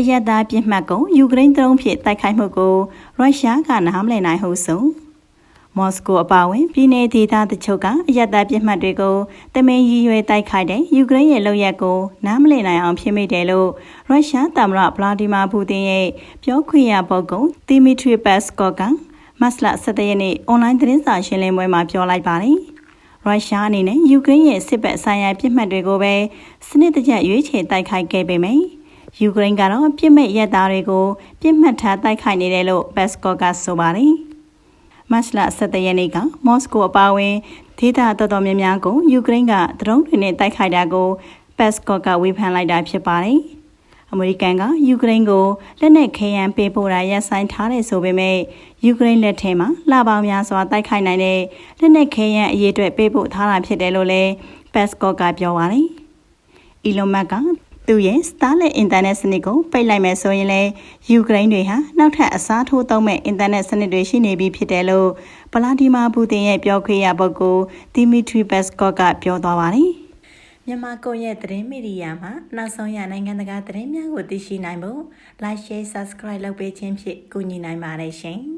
အယက်သားပြစ်မှတ်ကိုယူကရိန်းတရုံးဖြစ်တိုက်ခိုက်မှုကိုရုရှားကနားမလည်နိုင်ဟုဆိုမော်စကိုအပါအဝင်ပြည်내ဒေသတချို့ကအယက်သားပြစ်မှတ်တွေကိုတမင်ရည်ရွယ်တိုက်ခိုက်တဲ့ယူကရိန်းရဲ့လုပ်ရက်ကိုနားမလည်နိုင်အောင်ဖြစ်မိတယ်လို့ရုရှားသမ္မတဗလာဒီမာပူတင်ရဲ့ပြောခွင့်ရပုဂ္ဂိုလ်တီမီထရီပတ်စကော့ကမတ်လ17ရက်နေ့အွန်လိုင်းသတင်းစာရှင်းလင်းပွဲမှာပြောလိုက်ပါတယ်။ရုရှားအနေနဲ့ယူကရိန်းရဲ့စစ်ပတ်ဆိုင်ရာပြစ်မှတ်တွေကိုပဲစနစ်တကျရွေးချယ်တိုက်ခိုက်ခဲ့ပေမယ့် ယူကရိန်းကတော့ပြစ်မဲ့ရက်သားတွေကိုပြစ်မှတ်ထားတိုက်ခိုက်နေတယ်လို့ဘက်စကော့ကဆိုပါတယ်။မတ်လ17ရက်နေ့ကမော်စကိုအပါအဝင်ဒေသတော်တော်များများကိုယူကရိန်းကဒရုန်းတွေနဲ့တိုက်ခိုက်တာကိုဘက်စကော့ကဝေဖန်လိုက်တာဖြစ်ပါတယ်။အမေရိကန်ကယူကရိန်းကိုလက်နက်ခဲယမ်းပေးပို့တာရပ်ဆိုင်းထားတယ်ဆိုပေမဲ့ယူကရိန်းလက်ထဲမှာလှပေါင်းများစွာတိုက်ခိုက်နိုင်တဲ့လက်နက်ခဲယမ်းအရေးအတွက်ပေးပို့ထားတာဖြစ်တယ်လို့လည်းပတ်စကော့ကပြောပါတယ်။အီလွန်မတ်က သူရဲ့ Starlink အင်တာနက်စနစ်ကိုပိတ်လိုက်မယ်ဆိုရင်လည်းယူကရိန်းတွေဟာနောက်ထပ်အစားထိုးသုံးမဲ့အင်တာနက်စနစ်တွေရှိနေပြီဖြစ်တယ်လို့ဗလာဒီမာပူတင်ရဲ့ပြောခွင့်ရပုဂ္ဂိုလ်ဒီမီထရီဘက်စကော့ကပြောသွားပါတယ်။မြန်မာကွန်ရက်သတင်းမီဒီယာမှာနောက်ဆုံးရနိုင်ငံတကာသတင်းများကိုသိရှိနိုင်ဖို့ Like Share Subscribe လုပ်ပေးခြင်းဖြင့်ကူညီနိုင်ပါတယ်ရှင်။